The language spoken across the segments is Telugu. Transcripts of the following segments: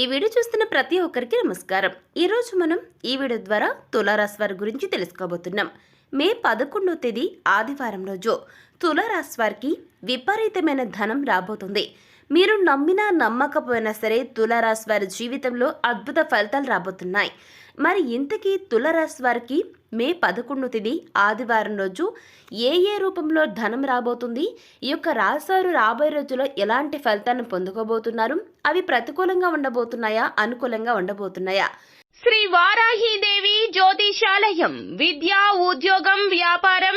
ఈ వీడియో చూస్తున్న ప్రతి ఒక్కరికి నమస్కారం. ఈరోజు మనం ఈ వీడియో ద్వారా తులారాశి వారి గురించి తెలుసుకోబోతున్నాం. మే పదకొండో తేదీ ఆదివారం రోజు తులారాశి వారికి విపరీతమైన ధనం రాబోతుంది. మీరు నమ్మినా నమ్మకపోయినా సరే తులారాశి వారి జీవితంలో అద్భుత ఫలితాలు రాబోతున్నాయి. మరి ఇంతకీ తులారాశి వారికి మే పదకొండు తేదీ ఆదివారం రోజు ఏ ఏ రూపంలో ధనం రాబోతుంది? ఈ యొక్క రాశివారు రాబోయే రోజుల్లో ఎలాంటి ఫలితాలను పొందుకోబోతున్నారు? అవి ప్రతికూలంగా ఉండబోతున్నాయా? అనుకూలంగా ఉండబోతున్నాయా? శ్రీ వారాహీదేవి జ్యోతిషాలయం విద్య ఉద్యోగం వ్యాపారం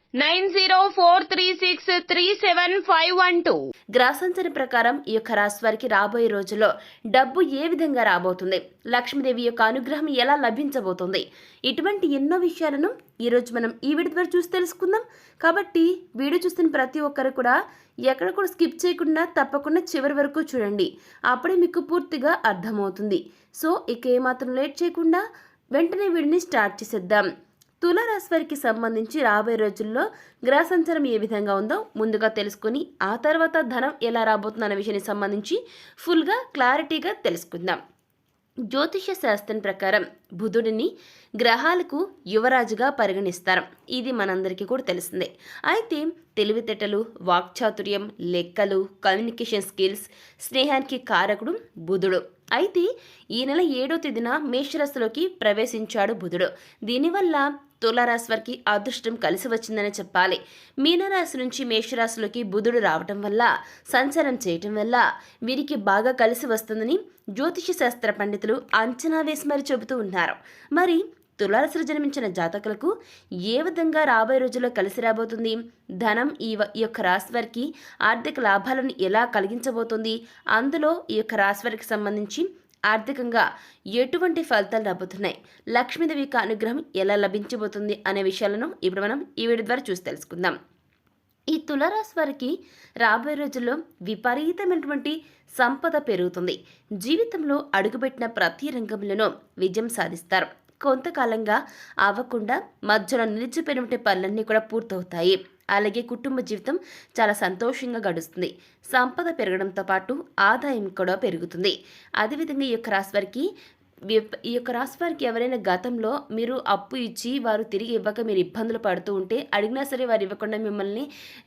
nine zero four three six three seven five one two. గ్రాసంచన ప్రకారం ఈ యొక్క రాశి వారికి రాబోయే రోజుల్లో డబ్బు ఏ విధంగా రాబోతుంది? లక్ష్మీదేవి యొక్క అనుగ్రహం ఎలా లభించబోతుంది? ఇటువంటి ఎన్నో విషయాలను ఈరోజు మనం ఈ వీడియో ద్వారా చూసి తెలుసుకుందాం. కాబట్టి వీడియో చూస్తున్న ప్రతి ఒక్కరు కూడా ఎక్కడ కూడా స్కిప్ చేయకుండా తప్పకుండా చివరి వరకు చూడండి. అప్పుడే మీకు పూర్తిగా అర్థమవుతుంది. సో ఇక ఏమాత్రం లేట్ చేయకుండా వెంటనే వీడిని స్టార్ట్ చేసేద్దాం. తులారాశి వారికి సంబంధించి రాబోయే రోజుల్లో గ్రహ సంచారం ఏ విధంగా ఉందో ముందుగా తెలుసుకుని ఆ తర్వాత ధనం ఎలా రాబోతుందో అనే విషయానికి సంబంధించి ఫుల్గా క్లారిటీగా తెలుసుకుందాం. జ్యోతిష శాస్త్రం ప్రకారం బుధుడిని గ్రహాలకు యువరాజుగా పరిగణిస్తారు. ఇది మనందరికీ కూడా తెలిసిందే. అయితే తెలివితేటలు వాక్చాతుర్యం లెక్కలు కమ్యూనికేషన్ స్కిల్స్ స్నేహానికి కారకుడు బుధుడు. అయితే ఈ నెల ఏడో తేదీన మేషరాశిలోకి ప్రవేశించాడు బుధుడు. దీనివల్ల తులారాశి వారికి అదృష్టం కలిసి వచ్చిందని చెప్పాలి. మీనరాశి నుంచి మేషరాశిలోకి బుధుడు రావటం వల్ల సంచారం చేయటం వల్ల వీరికి బాగా కలిసి వస్తుందని జ్యోతిష శాస్త్ర పండితులు అంచనా వేసి మరి చెబుతూ ఉన్నారు. మరి తులారాశిలో జన్మించిన జాతకులకు ఏ విధంగా రాబోయే రోజుల్లో కలిసి రాబోతుంది? ధనం ఈ వ- ఈ యొక్క రాశి వారికి ఆర్థిక లాభాలను ఎలా కలిగించబోతుంది? అందులో ఈ యొక్క రాశి వారికి సంబంధించి ఆర్థికంగా ఎటువంటి ఫలితాలు రాబోతున్నాయి? లక్ష్మీదేవి యొక్క అనుగ్రహం ఎలా లభించబోతుంది అనే విషయాలను ఇప్పుడు మనం ఈ వీడియో ద్వారా చూసి తెలుసుకుందాం. ఈ తులారాశి వారికి రాబోయే రోజుల్లో విపరీతమైనటువంటి సంపద పెరుగుతుంది. జీవితంలో అడుగుపెట్టిన ప్రతి రంగంలోనూ విజయం సాధిస్తారు. కొంతకాలంగా అవ్వకుండా మధ్యలో నిలిచిపోయినటువంటి పనులన్నీ కూడా పూర్తవుతాయి. అలాగే కుటుంబ జీవితం చాలా సంతోషంగా గడుస్తుంది. సంపద పెరగడంతో పాటు ఆదాయం కూడా పెరుగుతుంది. అదేవిధంగా ఈ యొక్క రాశి వారికి ఈ యొక్క రాశి వారికి ఎవరైనా గతంలో మీరు అప్పు ఇచ్చి వారు తిరిగి ఇవ్వక మీరు ఇబ్బందులు పడుతూ ఉంటే అడిగినా సరే వారు ఇవ్వకుండా మిమ్మల్ని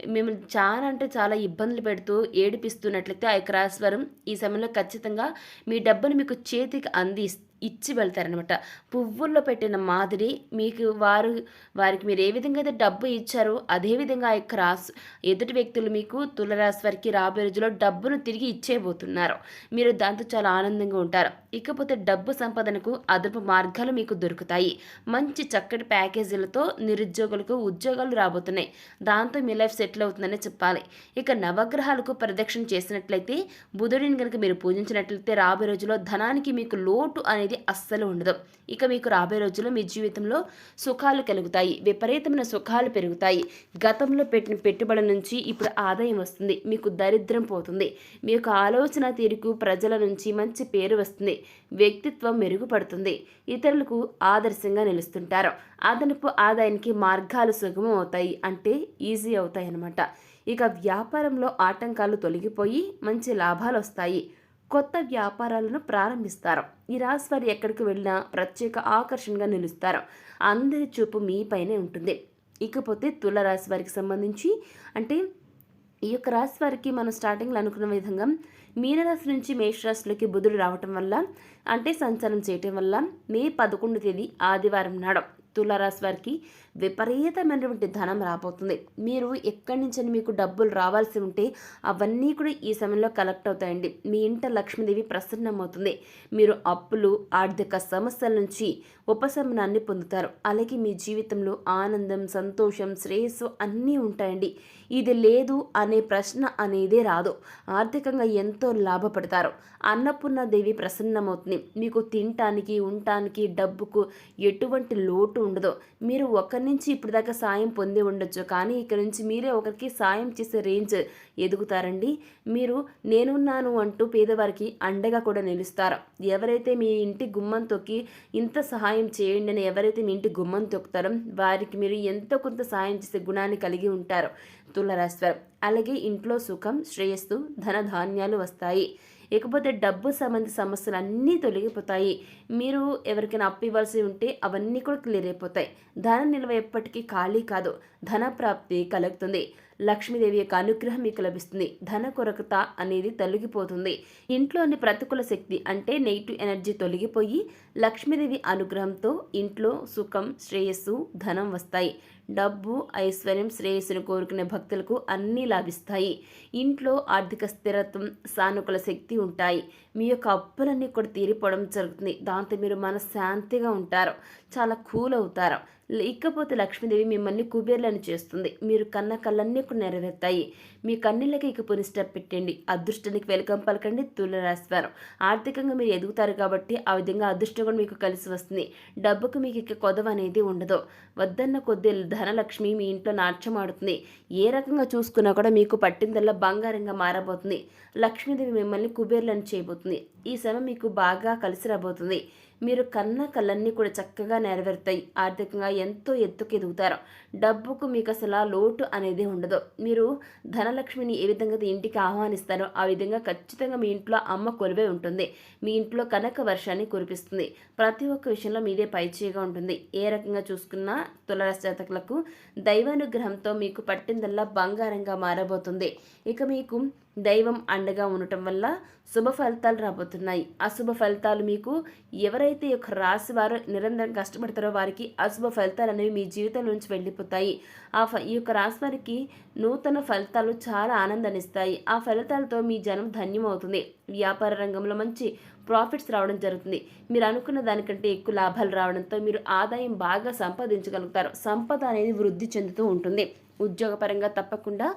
మిమ్మల్ని చాలా అంటే చాలా ఇబ్బందులు పెడుతూ ఏడిపిస్తున్నట్లయితే ఆ యొక్క రాశి ఈ సమయంలో ఖచ్చితంగా మీ డబ్బును మీకు చేతికి అంది ఇచ్చి వెళ్తారనమాట పువ్వుల్లో పెట్టిన మాదిరి మీకు వారు వారికి మీరు ఏ విధంగా అయితే డబ్బు ఇచ్చారో అదేవిధంగా ఆ యొక్క రాసు ఎదుటి వ్యక్తులు మీకు తులరాశి వారికి రాబోయే రోజుల్లో డబ్బును తిరిగి ఇచ్చేయబోతున్నారు. మీరు దాంతో చాలా ఆనందంగా ఉంటారు. ఇకపోతే డబ్బు సంపాదనకు అదనపు మార్గాలు మీకు దొరుకుతాయి. మంచి చక్కటి ప్యాకేజీలతో నిరుద్యోగులకు ఉద్యోగాలు రాబోతున్నాయి. దాంతో మీ లైఫ్ సెటిల్ అవుతుందనే చెప్పాలి. ఇక నవగ్రహాలకు ప్రదక్షిణ చేసినట్లయితే బుధుడిని కనుక మీరు పూజించినట్లయితే రాబోయే రోజుల్లో ధనానికి మీకు లోటు అనేది అస్సలు ఉండదు. ఇక మీకు రాబోయే రోజుల్లో మీ జీవితంలో సుఖాలు కలుగుతాయి. విపరీతమైన సుఖాలు పెరుగుతాయి. గతంలో పెట్టిన పెట్టుబడి నుంచి ఇప్పుడు ఆదాయం వస్తుంది. మీకు దరిద్రం పోతుంది. మీ యొక్క ఆలోచన తీరుకు ప్రజల నుంచి మంచి పేరు వస్తుంది. వ్యక్తిత్వం మెరుగుపడుతుంది. ఇతరులకు ఆదర్శంగా నిలుస్తుంటారు. అదనపు ఆదాయానికి మార్గాలు సుగమం అవుతాయి అంటే ఈజీ అవుతాయి అన్నమాట ఇక వ్యాపారంలో ఆటంకాలు తొలగిపోయి మంచి లాభాలు వస్తాయి. కొత్త వ్యాపారాలను ప్రారంభిస్తారు. ఈ రాశి వారు ఎక్కడికి వెళ్ళినా ప్రత్యేక ఆకర్షణగా నిలుస్తారు. అందరి చూపు మీపైనే ఉంటుంది. ఇకపోతే తులరాశి వారికి సంబంధించి అంటే ఈ యొక్క రాశి వారికి మనం స్టార్టింగ్లో అనుకున్న విధంగా మీనరాశి నుంచి మేషరాశిలోకి బుధుడు రావటం వల్ల అంటే సంచారం చేయటం వల్ల మే పదకొండు తేదీ ఆదివారం నాడు తులారాశి వారికి విపరీతమైనటువంటి ధనం రాబోతుంది. మీరు ఎక్కడి నుంచి మీకు డబ్బులు రావాల్సి ఉంటే అవన్నీ కూడా ఈ సమయంలో కలెక్ట్ అవుతాయండి. మీ ఇంట లక్ష్మీదేవి ప్రసన్నమవుతుంది. మీరు అప్పులు ఆర్థిక సమస్యల నుంచి ఉపశమనాన్ని పొందుతారు. అలాగే మీ జీవితంలో ఆనందం సంతోషం శ్రేయస్సు అన్నీ ఉంటాయండి. ఇది లేదు అనే ప్రశ్న అనేదే రాదు. ఆర్థికంగా ఎంతో లాభపడతారు. అన్నపూర్ణాదేవి ప్రసన్నమవుతుంది. మీకు తినటానికి ఉండటానికి డబ్బుకు ఎటువంటి లోటు ఉండదు. మీరు ఒకరి నుంచి ఇప్పుడు దాకా సాయం పొంది ఉండొచ్చు. కానీ ఇక్కడ నుంచి మీరే ఒకరికి సాయం చేసే రేంజ్ ఎదుగుతారండి. మీరు నేనున్నాను అంటూ పేదవారికి అండగా కూడా నిలుస్తారు. ఎవరైతే మీ ఇంటి గుమ్మం తొక్కి ఇంత సహాయం చేయండి అని ఎవరైతే మీ ఇంటి గుమ్మం తొక్కుతారో వారికి మీరు ఎంతో కొంత సాయం చేసే గుణాన్ని కలిగి ఉంటారు. తులరాశ్వరం అలాగే ఇంట్లో సుఖం శ్రేయస్సు ధన ధాన్యాలు వస్తాయి. ఇకపోతే డబ్బు సంబంధి సమస్యలు అన్నీ తొలగిపోతాయి. మీరు ఎవరికైనా అప్పు ఇవ్వాల్సి ఉంటే అవన్నీ కూడా క్లియర్ అయిపోతాయి. ధన నిల్వ ఎప్పటికీ ఖాళీ కాదు. ధన ప్రాప్తి కలుగుతుంది. లక్ష్మీదేవి యొక్క అనుగ్రహం మీకు లభిస్తుంది. ధన కొరకత అనేది తొలగిపోతుంది. ఇంట్లోని ప్రతికూల శక్తి అంటే నెగిటివ్ ఎనర్జీ తొలగిపోయి లక్ష్మీదేవి అనుగ్రహంతో ఇంట్లో సుఖం శ్రేయస్సు ధనం వస్తాయి. డబ్బు ఐశ్వర్యం శ్రేయస్సును కోరుకునే భక్తులకు అన్నీ లాభిస్తాయి. ఇంట్లో ఆర్థిక స్థిరత్వం సానుకూల శక్తి ఉంటాయి. మీ యొక్క అప్పులన్నీ కూడా తీరిపోవడం జరుగుతుంది. దాంతో మీరు మనశ్శాంతిగా ఉంటారు. చాలా కూల్ అవుతారు. ఇకపోతే లక్ష్మీదేవి మిమ్మల్ని కుబేర్లను చేస్తుంది. మీరు కన్న కళ్ళన్నీ కూడా నెరవేరుతాయి. మీ కన్నీళ్ళకి ఇక పుని స్టెప్ పెట్టండి. అదృష్టానికి వెల్కమ్ పలకండి తులరాశివారం. ఆర్థికంగా మీరు ఎదుగుతారు కాబట్టి ఆ విధంగా అదృష్టం కూడా మీకు కలిసి వస్తుంది. డబ్బుకు మీకు ఇక కొదవ అనేది ఉండదు. వద్దన్న కొద్ది ధనలక్ష్మి మీ ఇంట్లో నాట్యం ఆడుతుంది. ఏ రకంగా చూసుకున్నా కూడా మీకు పట్టిందల్లా బంగారంగా మారబోతుంది. లక్ష్మీదేవి మిమ్మల్ని కుబేర్లను చేయబోతుంది. ఈ సమయం మీకు బాగా కలిసి రాబోతుంది. మీరు కన్న కళ్ళన్నీ కూడా చక్కగా నెరవేరుతాయి. ఆర్థికంగా ఎంతో ఎత్తుకు ఎదుగుతారు. డబ్బుకు మీకు అసలు లోటు అనేది ఉండదు. మీరు ధనలక్ష్మిని ఏ విధంగా ఇంటికి ఆహ్వానిస్తారో ఆ విధంగా ఖచ్చితంగా మీ ఇంట్లో అమ్మ కొలువే ఉంటుంది. మీ ఇంట్లో కనక వర్షాన్ని కురిపిస్తుంది. ప్రతి ఒక్క విషయంలో మీదే పైచేయగా ఉంటుంది. ఏ రకంగా చూసుకున్నా తులరాశి జాతకులకు దైవానుగ్రహంతో మీకు పట్టిందల్లా బంగారంగా మారబోతుంది. ఇక మీకు దైవం అండగా ఉండటం వల్ల శుభ ఫలితాలు రాబోతున్నాయి. అశుభ ఫలితాలు మీకు ఎవరైతే యొక్క రాశి వారు నిరంతరం కష్టపడతారో వారికి అశుభ ఫలితాలు అనేవి మీ జీవితం నుంచి వెళ్ళిపోతాయి. ఆ ఫ ఈ యొక్క రాశి వారికి నూతన ఫలితాలు చాలా ఆనందాన్ని ఇస్తాయి. ఆ ఫలితాలతో మీ జనం ధన్యమవుతుంది వ్యాపార రంగంలో మంచి ప్రాఫిట్స్ రావడం జరుగుతుంది. మీరు అనుకున్న దానికంటే ఎక్కువ లాభాలు రావడంతో మీరు ఆదాయం బాగా సంపాదించగలుగుతారు. సంపద అనేది వృద్ధి చెందుతూ ఉంటుంది. ఉద్యోగపరంగా తప్పకుండా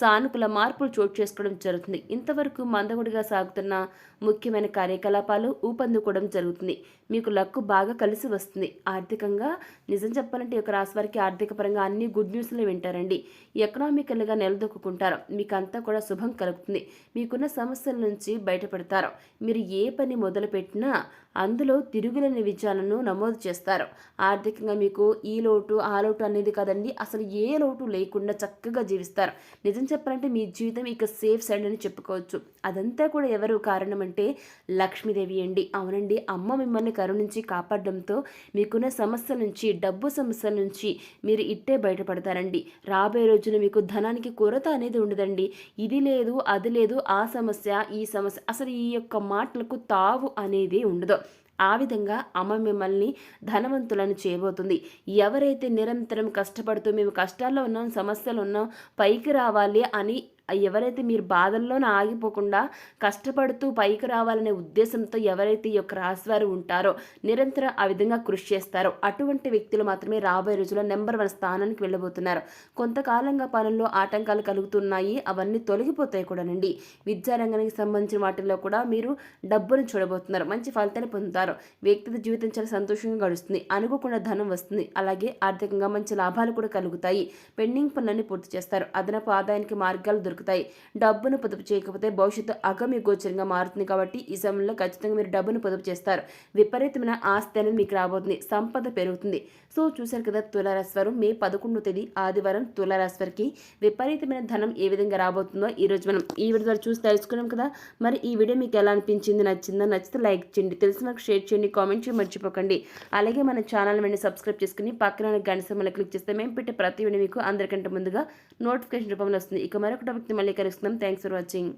సానుకూల మార్పులు చోటు చేసుకోవడం జరుగుతుంది. ఇంతవరకు మందగుడిగా సాగుతున్న ముఖ్యమైన కార్యకలాపాలు ఊపందుకోవడం జరుగుతుంది. మీకు లక్కు బాగా కలిసి వస్తుంది. ఆర్థికంగా నిజం చెప్పాలంటే ఈ యొక్క రాశి వారికి ఆర్థిక పరంగా అన్ని గుడ్ న్యూస్లు వింటారండి. ఎకనామికల్గా నిలదొక్కుంటారు మీకు అంతా కూడా శుభం కలుగుతుంది. మీకున్న సమస్యల నుంచి బయటపడతారు. మీరు ఏ పని మొదలుపెట్టినా అందులో తిరుగులేని విజయాలను నమోదు చేస్తారు. ఆర్థికంగా మీకు ఈ లోటు ఆ లోటు అనేది కాదండి. అసలు ఏ లోటు లేకుండా చక్కగా జీవిస్తారు. నిజం చెప్పాలంటే మీ జీవితం ఇక సేఫ్ సైడ్ అని చెప్పుకోవచ్చు. అదంతా కూడా ఎవరు కారణం అంటే లక్ష్మీదేవి అండి. అవునండి అమ్మ మిమ్మల్ని కరుణించి కాపాడడంతో మీకున్న సమస్యల నుంచి డబ్బు సమస్యల నుంచి మీరు ఇట్టే బయటపడతారండి. రాబోయే రోజున మీకు ధనానికి కొరత అనేది ఉండదండి. ఇది లేదు అది లేదు ఆ సమస్య ఈ సమస్య అసలు ఈ యొక్క మాటలకు తావు అనేది ఉండదు. ఆ విధంగా అమ్మ మిమ్మల్ని ధనవంతులను చేయబోతుంది. ఎవరైతే నిరంతరం కష్టపడుతూ మేము కష్టాల్లో ఉన్నాం సమస్యలు ఉన్నాం పైకి రావాలి అని ఎవరైతే మీరు బాధల్లోనే ఆగిపోకుండా కష్టపడుతూ పైకి రావాలనే ఉద్దేశంతో ఎవరైతే ఈ యొక్క రాశివారు ఉంటారో నిరంతరం ఆ విధంగా కృషి చేస్తారో అటువంటి వ్యక్తులు మాత్రమే రాబోయే రోజుల్లో నెంబర్ వన్ స్థానానికి వెళ్ళబోతున్నారు. కొంతకాలంగా పనుల్లో ఆటంకాలు కలుగుతున్నాయి. అవన్నీ తొలగిపోతాయి కూడానండి. విద్యారంగానికి సంబంధించిన వాటిల్లో కూడా మీరు డబ్బును చూడబోతున్నారు. మంచి ఫలితాన్ని పొందుతారు. వ్యక్తిగత జీవితం చాలా సంతోషంగా గడుస్తుంది. అనుకోకుండా ధనం వస్తుంది. అలాగే ఆర్థికంగా మంచి లాభాలు కూడా కలుగుతాయి. పెండింగ్ పనులన్నీ పూర్తి చేస్తారు. అదనపు ఆదాయానికి మార్గాలు దొరుకుతాయి. దొరుకుతాయి. డబ్బును పొదుపు చేయకపోతే భవిష్యత్తు అగమ్య గోచరంగా మారుతుంది కాబట్టి ఈ సమయంలో ఖచ్చితంగా మీరు డబ్బును పొదుపు చేస్తారు. విపరీతమైన ఆస్తి అనేది మీకు రాబోతుంది. సంపద పెరుగుతుంది. సో చూశారు కదా తులారాశివారు. మే పదకొండో తేదీ ఆదివారం తులారాశివారికి విపరీతమైన ధనం ఏ విధంగా రాబోతుందో ఈ రోజు మనం ఈ వీడియో ద్వారా చూసి తెలుసుకున్నాం కదా. మరి ఈ వీడియో మీకు ఎలా అనిపించింది నచ్చిందో? నచ్చితే లైక్ చేయండి తెలిసిన షేర్ చేయండి కామెంట్ చేయండి మర్చిపోకండి. అలాగే మన ఛానల్ వెంటనే సబ్స్క్రైబ్ చేసుకుని పక్కన ఉన్న గంట సమయంలో క్లిక్ చేస్తే మేము పెట్టే ప్రతి వీడియో మీకు అందరికంటే ముందుగా నోటిఫికేషన్ రూపంలో వస్తుంది. ఇక మరొక టాపిక్ మళ్ళీ కలుస్తున్నాం థ్యాంక్స్ ఫర్ వాచింగ్